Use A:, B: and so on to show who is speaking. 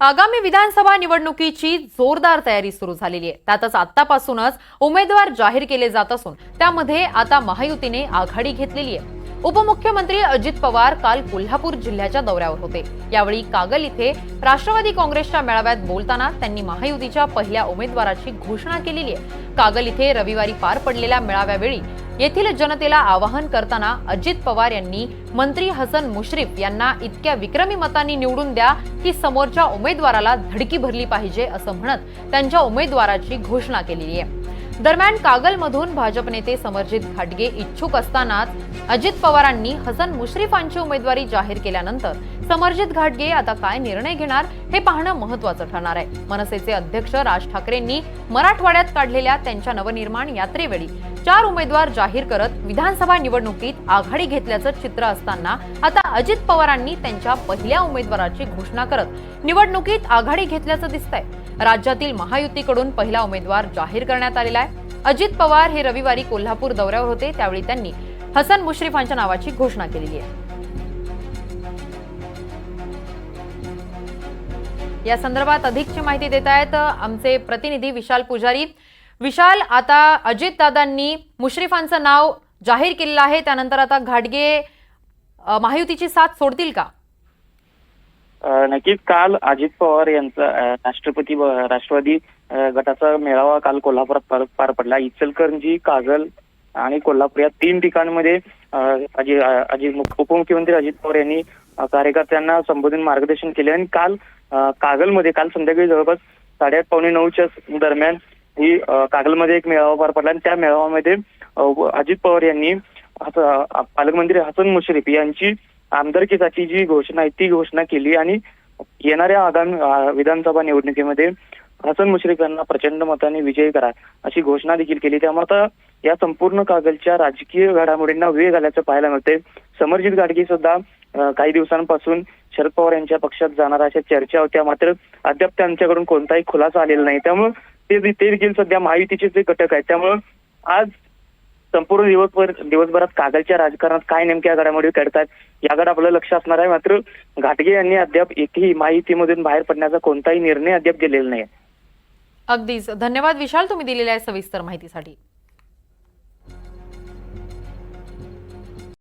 A: आगामी विधानसभा निवडणुकीची जोरदार तयारी सुरू झालेली आहे. त्यातच आतापासूनच उमेदवार जाहीर केले जात असून त्यामध्ये आता महायुतीने आघाडी घेतलेली आहे. उपमुख्यमंत्री अजित पवार काल कोल्हापूर जिल्ह्याच्या दौऱ्यावर होते. यावेळी कागल इथे राष्ट्रवादी काँग्रेसच्या मेळाव्यात बोलताना त्यांनी महायुतीच्या पहिल्या उमेदवाराची घोषणा केलेली आहे. कागल इथे रविवारी पार पडलेल्या मेळाव्यावेळी येथील जनतेला आवाहन करताना अजित पवार यांनी मंत्री हसन मुश्रीफ यांना इतक्या विक्रमी मतांनी निवडून द्या की समोरच्या उमेदवाराला धडकी भरली पाहिजे असं म्हणत त्यांच्या उमेदवाराची घोषणा केलेली आहे. दरम्यान कागलमधून भाजप नेते समरजित घाटगे इच्छुक असतानाच अजित पवारांनी हसन मुश्रीफांची उमेदवारी जाहीर केल्यानंतर समरजित घाटगे आता काय निर्णय घेणार हे पाहणं महत्वाचं ठरणार आहे. मनसेचे अध्यक्ष राज ठाकरेंनी मराठवाड्यात काढलेल्या त्यांच्या नवनिर्माण यात्रेवेळी चार उमेदवार जाहीर करत विधानसभा निवडणुकीत आघाडी घेतल्याचं चित्र असताना आता अजित पवारांनी त्यांच्या पहिल्या उमेदवाराची घोषणा करत निवडणुकीत आघाडी घेतल्याचं दिसतंय. राज्यातील महायुतीकडून पहिला उमेदवार जाहीर करण्यात आलेला आहे. अजित पवार हे रविवारी कोल्हापूर दौऱ्यावर होते त्यावेळी त्यांनी हसन मुश्रीफांच्या नावाची घोषणा केलेली आहे. या संदर्भात अधिकची माहिती देत आहेत आमचे प्रतिनिधी विशाल पुजारी. विशाल आता अजितदादांनी मुश्रीफांचं नाव जाहीर केलेलं आहे. त्यानंतर आता घाटगे महायुतीची साथ सोडतील का?
B: नक्कीच. काल अजित पवार यांचा राष्ट्रपती राष्ट्रवादी गटाचा मेळावा काल कोल्हापुरात पार पार पडला. इचलकरंजी काजल आणि कोल्हापूर या तीन ठिकाणांमध्ये अजित उपमुख्यमंत्री अजित पवार यांनी कार्यकर्त्यांना संबोधून मार्गदर्शन केले. आणि काल कागलमध्ये काल संध्याकाळी जवळपास साडेआठ पावणे नऊच्या दरम्यान ही कागलमध्ये एक मेळावा पार पडला आणि त्या मेळाव्यामध्ये अजित पवार यांनी पालकमंत्री हसन मुश्रीफ यांची आमदारकीसाठी जी घोषणा आहे ती घोषणा केली आणि येणाऱ्या आगामी विधानसभा निवडणुकीमध्ये हसन मुश्रीफ यांना प्रचंड मताने विजयी करा अशी घोषणा देखील केली. त्यामुळे आता या संपूर्ण कागलच्या राजकीय घडामोडींना वेग आल्याचं पाहायला मिळते समरजित गाडगे सुद्धा काही दिवसांपासून शरद पवार यांच्या पक्षात जाणार अशा चर्चा होत्या. मात्र अद्याप त्यांच्याकडून कोणताही खुलासा आलेला नाही. त्यामुळे ते ते देखील सध्या महायुतीचे जे घटक आहेत त्यामुळे आज संपूर्ण दिवसभर दिवसभरात कागलच्या राजकारणात काय नेमक्या घडामोडी घडतात याकडे आपलं लक्ष असणार आहे. मात्र घाटगे यांनी अद्याप एकही माहितीमधून बाहेर पडण्याचा कोणताही निर्णय अद्याप दिलेला नाही
A: अगदीच. धन्यवाद विशाल तुम्ही दिलेल्या सविस्तर माहितीसाठी.